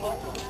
거.